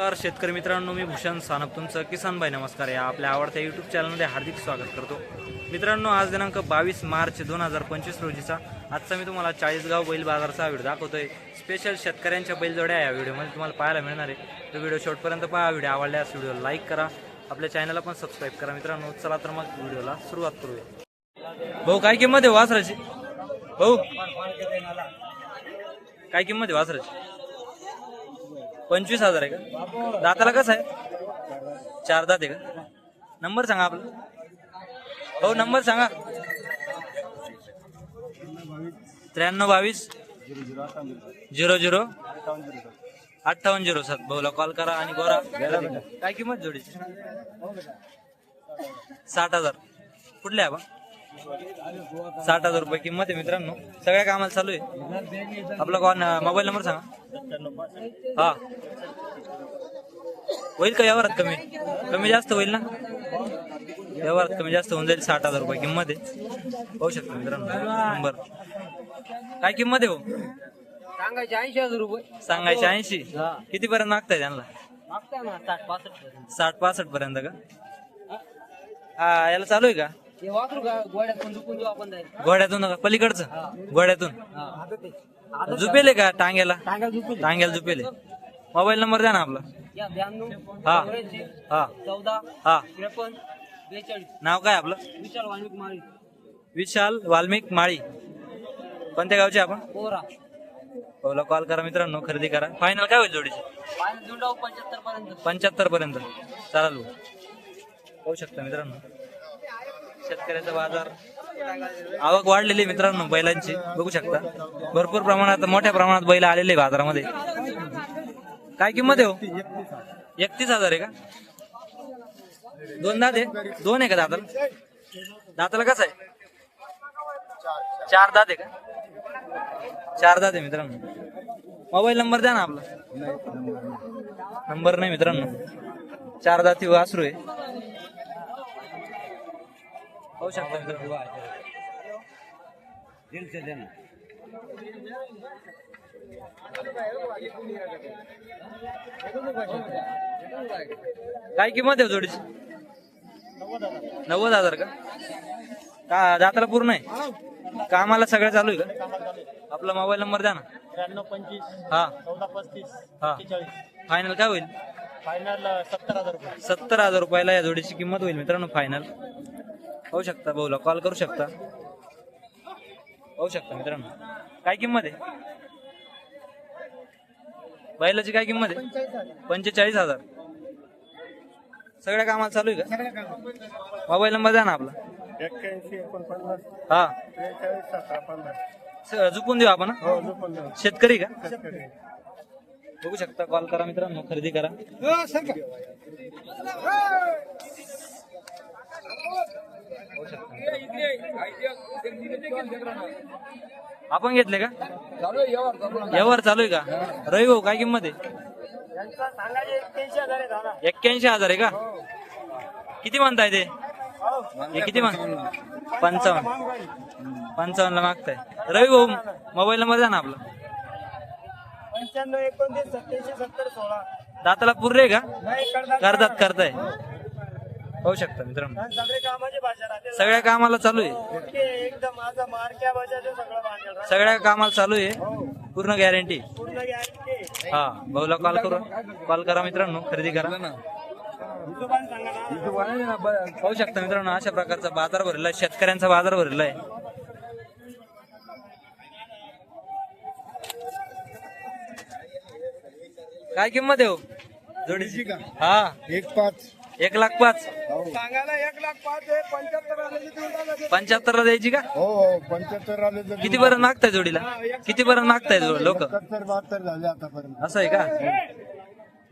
नमस्कार शेतकरी मित्रांनो मी भूषण सानप तुमचं किसान भाई नमस्कार. या आपल्या आवडत्या युट्यूब चॅनलमध्ये हार्दिक स्वागत करतो. मित्रांनो आज दिनांक बावीस मार्च दोन हजार पंचवीस रोजीचा. आजचा मी तुम्हाला चाळीसगाव बैल बाजारचा व्हिडिओ दाखवतोय. स्पेशल शेतकऱ्यांच्या बैलजोड्या या व्हिडिओमध्ये तुम्हाला पाहायला मिळणार आहे. तो व्हिडिओ शेवटपर्यंत पहा. व्हिडिओ आवडल्यास व्हिडिओ लाईक करा. आपल्या चॅनलला पण सबस्क्राईब करा. मित्रांनो चला तर मग व्हिडिओला सुरुवात करूया. भाऊ काय किंमत आहे वासराची? भाऊ काय किंमत आहे वासराची? पंचवीस हजार आहे का? दाताला कसं आहे? चार दात आहे का? नंबर सांगा आपला. हो नंबर सांगा. त्र्याण्णव बावीस. Zero zero. अठ्ठावन्न झिरो सात. भाऊला कॉल करा आणि गोरा. काय किंमत जोडीची? साठ हजार. कुठले आहे बा? साठ हजार रुपये किंमत आहे मित्रांनो. सगळ्या कामाला चालू आहे. आपला कॉल मोबाईल नंबर सांगा. हा. होईल का व्यवहारात कमी? कमी जास्त होईल ना? व्यवहारात कमी जास्त होऊन जाईल साठ हजार रुपये किंमत आहे. पाहू शकतो मित्रांनो. नंबर काय किंमत आहे हो सांगायचे ऐंशी हजार रुपये. सांगायचे ऐंशी? किती पर्यंत मागताय त्यांना? साठ पासष्ट पर्यंत का? हा याला चालू आहे का? हे वापरू का? गोड्यात पण दुखून देऊ आपण जाईल घोड्यातून का पलीकडचं. घोड्यातून झुपेले का? टांग्याला? टांग्याला झुपेले. मोबाईल नंबर द्या ना आपला. या ब्याण्णव हा. चौऱ्याऐंशी, हा. चौदा हा. त्रेपन्न बेचाळीस. नाव काय आपलं? विशाल वाल्मिक माळी. विशाल वाल्मिक माळी. कोणत्या गावचे आपण? पोरा भाऊला कॉल करा मित्रांनो खरेदी करा. फायनल काय होईल जोडीची? पाण्यात पंच्याहत्तर पर्यंत. पंच्याहत्तर पर्यंत. चालेल. भाऊ. पाहू शकता मित्रांनो. शेतकऱ्याचा बाजार आवक वाढलेली आहे मित्रांनो बैलांची. बघू शकता. भरपूर प्रमाणात मोठ्या प्रमाणात बैल आलेले बाजारामध्ये. काय किंमत आहे हो? एकतीस हजार आहे का? दोन दात आहे? दोन आहे का दाताला? दाताला कसं आहे? चार दात आहे का? चार दात आहे मित्रांनो. मोबाईल नंबर द्या ना आपला. नंबर नाही मित्रांनो. चार दाती वासरू आहे. पाहू शकता. काय किंमत आहे जोडीची? नव्वद हजार का? का दाताला पूर्ण आहे? कामाला सगळं चालू आहे का? आपला मोबाईल नंबर द्या ना. त्र्याण्णव पंचवीस हा. चौदा पस्तीस हा. फायनल काय होईल? फायनल सत्तर हजार रुपये. सत्तर हजार रुपयाला या जोडीची किंमत होईल मित्रांनो फायनल पाहू शकता भाऊला कॉल करू शकता. पाहू शकता मित्रांनो. काय किंमत आहे? बैलाची काय किंमत आहे? पंचेचाळीस हजार. सगळ्या कामाला चालू आहे का? मोबाईल नंबर द्या ना आपला. एक्क्याऐंशी एकोणपन्नास हा. त्रेचाळीस सतरा पन्नास. स- झुकून देऊ आपण हा? हो झोपून. शेतकरी का? शेतकरी. बघू शकता कॉल करा मित्रांनो खरेदी करा. मित्रांनो. आपण घेतले का? व्यवहार चालू आहे. का? रवी भाऊ काय किंमत आहे? यांचा सांगायचे एक्क्याऐंशी हजार आहे का? किती म्हणताय ते? हे किती म्हण पंचावन्न. पंचावन्न. ला मागताय. रवी भाऊ मोबाईल नंबर द्या ना आपला. पंच्याण्णव एकोणतीस सत्याऐंशी सत्तर सोळा. दाताला पुरे का? करतात करताय. पाहू शकता मित्रांनो. सगळे कामाची भाषा राहते सगळ्या कामाला चालू आहे. ओके एकदम माझा मारक्या भाषाचं सगळं भांडण राहते. सगळ्या कामाला चालू आहे. पूर्ण गॅरंटी पूर्ण गॅरंटी हा भाऊला कॉल करू. कॉल करा मित्रांनो खरेदी करा. हिशोबाने सांगा ना. पाहू शकता मित्रांनो अशा प्रकारचा बाजार भरलेला आहे. शेतकऱ्यांचा बाजार भरलेला आहे. काय किंमत आहे हो? जोडीची. हा. एक पाच. एक लाख पाच. सांगायला एक लाख पाच आहे पंच्याहत्तर आले की देऊन टाका. पंच्याहत्तर ला द्यायची का? हो हो पंच्याहत्तर आले तर किती पर्यंत मागताय जोडीला? किती पर्यंत मागताय लोक? सत्तर बहात्तर झाले आतापर्यंत. असं आहे का?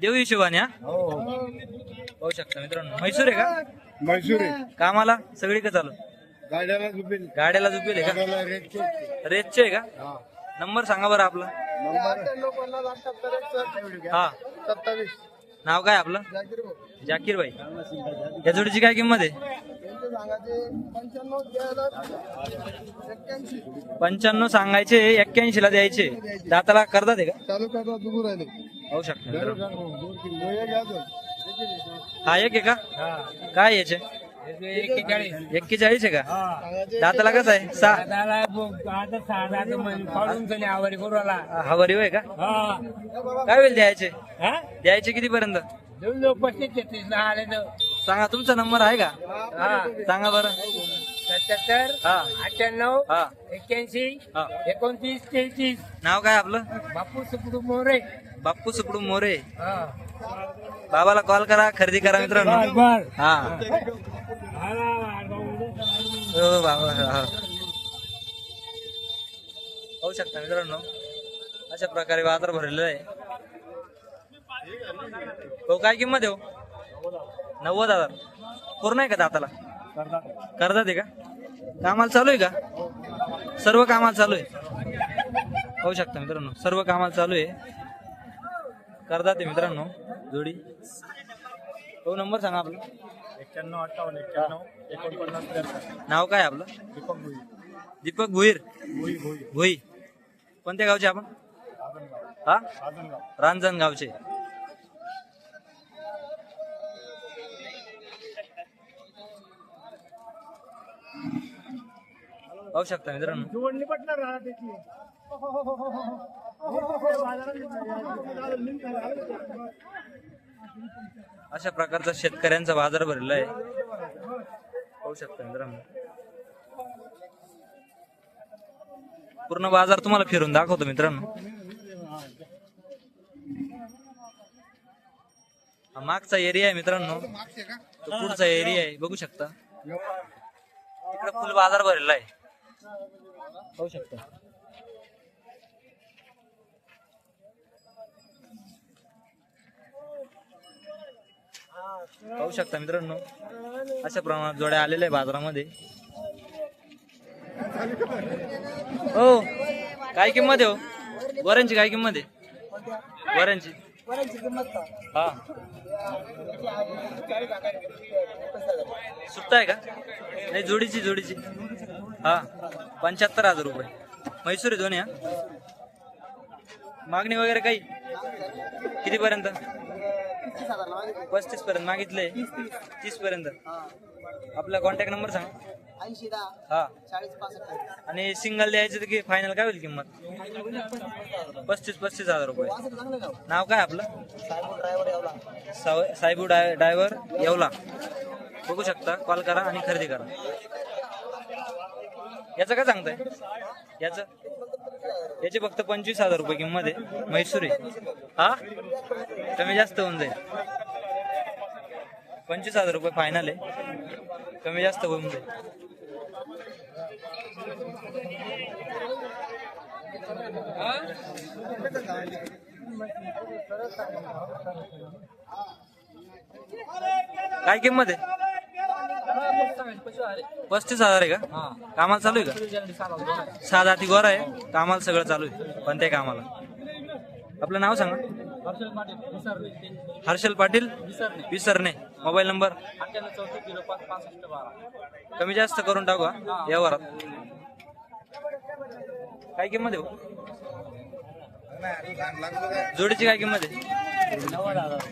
देऊ हिशोबाने हा? हो हो. पाहू शकता मित्रांनो. म्हैसूर आहे का? मैसूर आहे. कामाला? सगळी का चालू? गाड्याला झुपेल. गाड्याला झुपेल आहे गाड्याला रेटचे का रेसचे आहे का? हा. नंबर सांगा बरं आपला. नंबर? पन्नास अठ्ठ्याहत्तर एकसष्ट हा. सत्तावीस नाव काय आपलं? भाऊ. जाकीर भाई या जोडीची काय किंमत आहे? पंच्याण्णव सांगायचे एक्क्याऐंशी ला द्यायचे. दाताला करतात आहे का? चालू करता दुखू राहिले पाहू शकता मित्रांनो. हा एक आहे का? काय याचे? एक्केचाळीस आहे का? दाताला कसं आहे? सहा. हा वरी होय का? काय होईल द्यायचे? द्यायचे किती पर्यंत सांगा तुमचा नंबर आहे का? सांगा बरं. सत्याहत्तर हा. अठ्ठ्याण्णव हा. एक्क्याऐंशी हा. एकोणतीस तेहतीस. नाव काय आपलं? बापू सुकडू मोरे. बाप्पू सुकडू मोरे. हा. बाबाला कॉल करा खरेदी करा मित्रांनो. बर हा. हो बाबा हा. पाहू शकता मित्रांनो अशा प्रकारे बाजार भरलेला आहे. हो काय किंमत आहे हो? नव्वद हजार. पूर्ण आहे का दाताला? करतात आहे का? कामाला चालू आहे का? सर्व कामाला चालू आहे. पाहू शकता मित्रांनो सर्व कामाला चालू आहे. करतात आहे मित्रांनो जोडी. हो नंबर सांगा आपला. एक्क्याण्णव अठ्ठावन्न एक्क्याण्णव एकोणपन्नास नाव काय आपलं? दीपक भुई. दीपक भुईर. भुई भुई. कोणत्या गावचे आपण? हा? राजनगाव. पाहू शकता मित्रांनो. जोडणी पटणार राहणार त्याची? अशा प्रकारचा शेतकऱ्यांचा बाजार भरलेला आहे पाहू शकता मित्रांनो. पूर्ण बाजार तुम्हाला फिरून दाखवतो मित्रांनो. हा मागचा एरिया आहे मित्रांनो. तो पुढचा एरिया आहे. बघू शकता. इकडे फुल बाजार भरलेला आहे पाहू शकता. पाहू शकता मित्रांनो. अशा प्रमाणात जोड्या आलेल्या आहे बाजारामध्ये. हो. काय किंमत आहे हो? वरांची काय किंमत आहे? वरांची हा. सुट्टा आहे का? नाही जोडीची जोडीची. हा पंच्याहत्तर हजार रुपये. म्हैसूर आहे दोन्ही हा. मागणी वगैरे काही? किती पर्यंत पस्तीस पर्यंत मागितले. तीस पर्यंत आपला कॉन्टॅक्ट नंबर सांग. ऐंशी दहा हा. चाळीस पासष्ट आणि सिंगल द्यायचं तर की फायनल काय होईल किंमत? पस्तीस पस्तीस हजार रुपये. नाव काय आपलं? ड्रायव्हर एवढा साव- साहेबू डाय ड्रायव्हर येवला. बघू शकता कॉल करा आणि खरेदी करा. याचं काय सांगताय याचं? याची फक्त पंचवीस हजार रुपये किंमत आहे. म्हैसूरी हा? कमी जास्त होऊन जाईल. पंचवीस हजार रुपये फायनल आहे. कमी जास्त होऊन जाईल. काय किंमत आहे? पस्तीस हजार आहे का? कामाला चालू आहे का? सहा जाती गोरा आहे. कामाला सगळं चालू आहे. पण ते कामाला? आपलं नाव सांगा. हर्षल पाटील. विसरणे. Mobile number? कमी जास्त करून टाकू या व्यवहारात काय किंमत आहे हो? जोडीची काय किंमत आहे?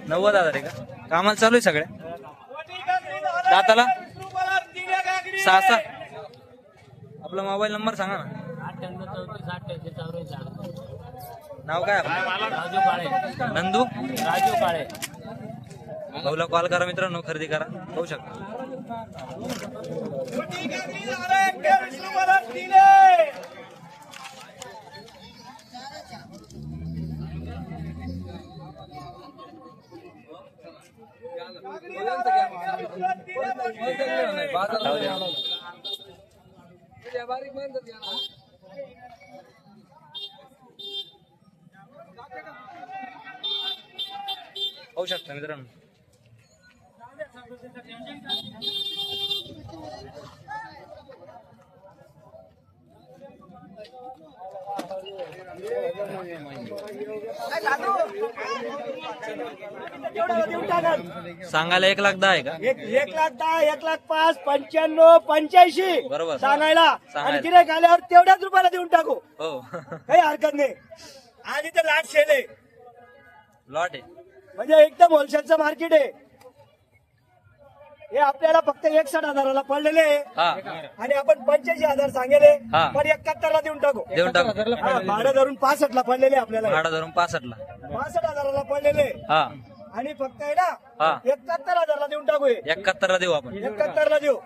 नव्वद हजार आहे का? कामाला चालू आहे सगळ्या? दाताला? सहा सहा आपला मोबाईल नंबर सांगा ना. अठ्ठ्याण्णव चौतीस अठ्ठ्याऐंशी नाव काय आपलं? राजू काळे नंदू? राजू काळे भाऊला कॉल करा मित्रांनो खरेदी करा. होऊ शकता. जाऊ घ्या होऊ शकता मित्रांनो. सांगायला एक लाख दहा आहे का? एक एक लाख दहा एक लाख पाच पंच्याण्णव पंच्याऐंशी. बरोबर. सांगायला. आणि. गिऱ्हाईक आल्यावर तेवढ्याच रुपयाला देऊन टाकू. हो. काही हरकत नाही. आणि तर लाट शेले लॉट आहे. म्हणजे एकदम होलसेलचं मार्केट आहे. हे आपल्याला फक्त एकसठ हजाराला पडलेले आहे. हा. आणि आपण पंच्याऐंशी हजार सांगेले हा. पण एकाहत्तर ला देऊन टाकू. देऊन टाकू. हा, भाडं धरून पासष्ट ला पडलेले आपल्याला. भाडा धरून पासष्टला. पासष्ट हजाराला पडलेले. हा. आणि फक्त आहे ना हा. एकाहत्तर हजारला देऊन टाकू एकाहत्तरला देऊ आपण. एकाहत्तर ला देऊ.